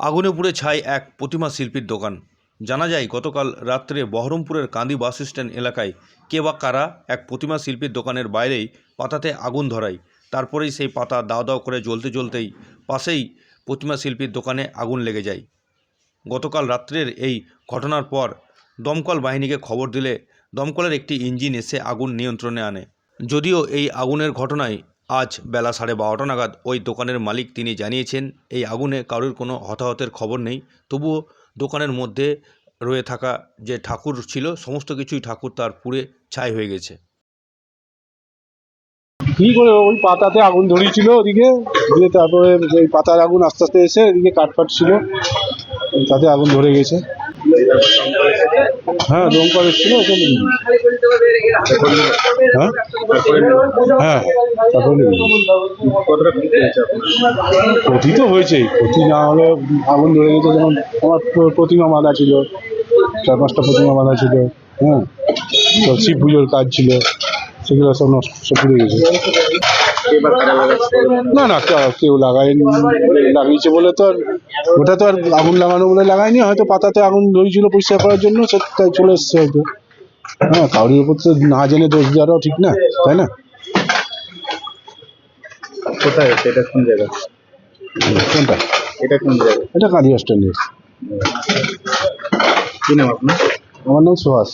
আগুনে পুড়ে ছাই এক প্রতিমা শিল্পীর দোকান। জানা যায়, গতকাল রাত্রে বহরমপুরের কান্দি বাস স্ট্যান্ড এলাকায় কে বা কারা এক প্রতিমা শিল্পীর দোকানের বাইরেই পাতাতে আগুন ধরায়। তারপরেই সেই পাতা দাও দাও করে জ্বলতে জ্বলতেই পাশেই প্রতিমা শিল্পীর দোকানে আগুন লেগে যায়। গতকাল রাত্রের এই ঘটনার পর দমকল বাহিনীকে খবর দিলে দমকলের একটি ইঞ্জিন এসে আগুন নিয়ন্ত্রণে আনে। যদিও এই আগুনের ঘটনায় আজ বেলা সাড়ে বারোটা নাগাদ ওই দোকানের মালিক তিনি জানিয়েছেন, এই আগুনে কারোর কোনো হতাহতের খবর নেই। তবুও দোকানের মধ্যে রয়ে থাকা যে ঠাকুর ছিল, সমস্ত কিছুই ঠাকুর তার পুড়ে ছাই হয়ে গেছে। কি করে ওই পাতাতে আগুন ধরিয়েছিল ওদিকে? দিয়ে তারপরে ওই পাতার আগুন আস্তে আস্তে এসে এদিকে কাঠফাট ছিল, তাতে আগুন ধরে গেছে। হ্যাঁ দমকল এসেছিল ওখানে হ্যাঁ? হ্যাঁ তারপরে ক্ষতি তো হয়েছেই ক্ষতি না হলে আগুন ধরে গেছে যেমন আমার প্রতিমা বাঁধা ছিল চার পাঁচটা প্রতিমা বাঁধা ছিল হ্যাঁ? তো শিব পুজোর কাজ ছিল সেগুলো সব নষ্ট পুড়ে গেছে। না না কেউ- কেউ লাগায়নি লাগিয়েছে বলে তো আর ওটা তো আর আগুন লাগানো বলে লাগায়নি হয়তো পাতাতে আগুন ধরেছিল পরিষ্কার করার জন্য সে তাই চলে এসছে হয়তো। হ্যাঁ কাউরির উপর তো না জেনে দোষ দেওয়াটাও ঠিক না তাই না? কোথায় এটা কোন জায়গা? কোনটা? এটা কোন জায়গা? এটা কাঁদিয়া স্ট্যান্ডে কি নাম আপনার? আমার নাম সুহাস।